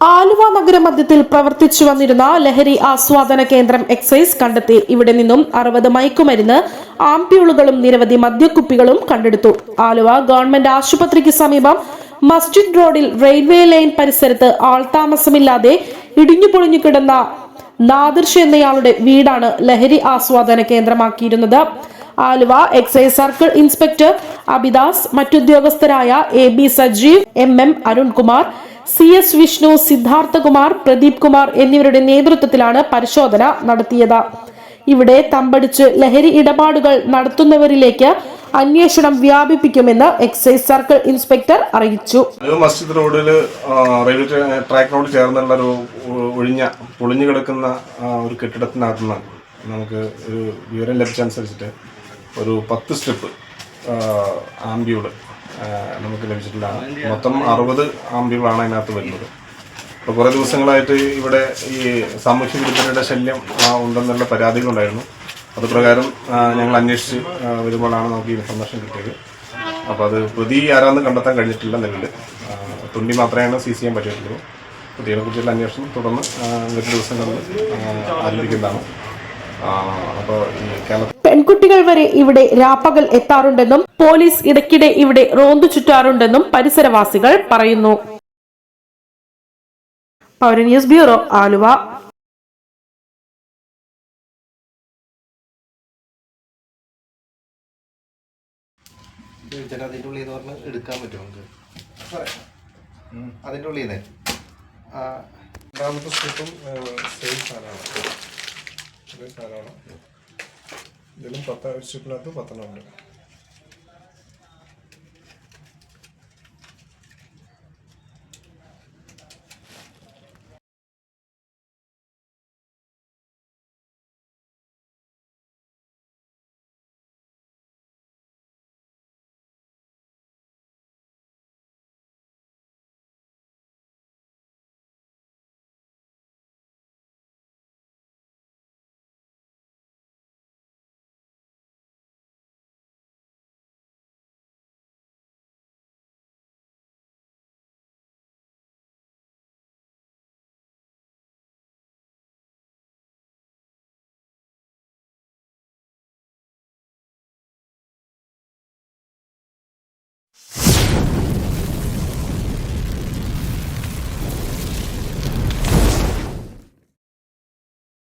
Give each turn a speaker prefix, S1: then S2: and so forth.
S1: ആലുവ നഗരമധ്യത്തിൽ പ്രവർത്തിച്ചു വന്നിരുന്ന ലഹരി ആസ്വാദന കേന്ദ്രം എക്സൈസ് കണ്ടെത്തി. ഇവിടെ നിന്നും അറുപത് മയക്കുമരുന്ന് ആംപ്യൂളുകളും നിരവധി മദ്യക്കുപ്പികളും കണ്ടെടുത്തു. ആലുവ ഗവൺമെന്റ് ആശുപത്രിക്ക് സമീപം മസ്ജിദ് റോഡിൽ റെയിൽവേ ലൈൻ പരിസരത്ത് ആൾതാമസമില്ലാതെ ഇടിഞ്ഞു പൊളിഞ്ഞു കിടന്ന നാദിർഷ് എന്നയാളുടെ വീടാണ് ലഹരി ആസ്വാദന കേന്ദ്രമാക്കിയിരുന്നത്. Aluva excise circle inspector Abidas മറ്റുദ്യോഗസ്ഥരായ A B Sajeev M M Arunkumar C S Vishnu Siddharthakumar Pradeep Kumar എന്നിവരുടെ നേതൃത്വത്തിലാണ് പരിശോധന നടത്തിയത്. ഇവിടെ തമ്പടിച്ച് ലഹരി ഇടപാടുകൾ നടത്തുന്നവരിലേക്ക് അന്വേഷണം വ്യാപിപ്പിക്കുമെന്ന് എക്സൈസ് സർക്കിൾ ഇൻസ്പെക്ടർ അറിയിച്ചു.
S2: മസ്ജിദ് റോഡിൽ റെയിൽവേ ട്രാക്ക് ട്രാക്കിനോട് ചേർന്നുള്ള ഒരു ഒഴിഞ്ഞ പൊളിഞ്ഞു കിടക്കുന്ന ഒരു കെട്ടിടത്തിനകത്തുനിന്ന് നമുക്ക് ഒരു വിവരം ലഭിച്ചനുസരിച്ചിട്ട് ഒരു പത്ത് സ്റ്റെപ്പ് ആംബ്യൂൾ ആ, നമുക്ക് ലഭിച്ചിട്ടുള്ളതാണ്. മൊത്തം അറുപത് ആമ്പികളാണ് അതിനകത്ത് വരുന്നത്. അപ്പോൾ കുറേ ദിവസങ്ങളായിട്ട് ഇവിടെ ഈ സാമൂഹ്യ വിരുദ്ധരുടെ ശല്യം ഉണ്ടെന്നുള്ള പരാതികളുണ്ടായിരുന്നു. അത് പ്രകാരം ഞങ്ങൾ അന്വേഷിച്ച് വരുമ്പോഴാണ് നമുക്ക് ഇൻഫർമേഷൻ കിട്ടിയത്. അപ്പോൾ അത് പ്രതി ആരാന്ന് കണ്ടെത്താൻ കഴിഞ്ഞിട്ടില്ല നിലവിൽ. തുണ്ടി മാത്രമേ സീസ് ചെയ്യാൻ പറ്റിയിട്ടുള്ളൂ പ്രതികളെ കുറിച്ചുള്ള അന്വേഷണം തുടർന്ന് വരും ദിവസങ്ങളിൽ ആരംഭിക്കുന്നതാണ്. അപ്പോൾ ഈ കേരളത്തിൽ
S1: പെൺകുട്ടികൾ വരെ ഇവിടെ രാപ്പകൽ എത്താറുണ്ടെന്നും പോലീസ് ഇടയ്ക്കിടെ ഇവിടെ റോന്തു ചുറ്റാറുണ്ടെന്നും പരിസരവാസികൾ പറയുന്നു. പൗര ന്യൂസ് ബ്യൂറോ ആലുവ.
S3: ചോദിച്ചാൽ അതിന്റെ ഉള്ളിൽ നിന്ന് എടുക്കാൻ പറ്റുമോ നമുക്ക്? അതിന്റെ ഉള്ളിൽ നിന്ന്.
S2: രണ്ടാമത്തെ സ്റ്റെപ്പും സെയിം സാധനമാണ്. സാധനമാണ്. ഇതിലും പത്ത് സ്റ്റെപ്പിനകത്ത് പത്തെണ്ണം ഉണ്ട്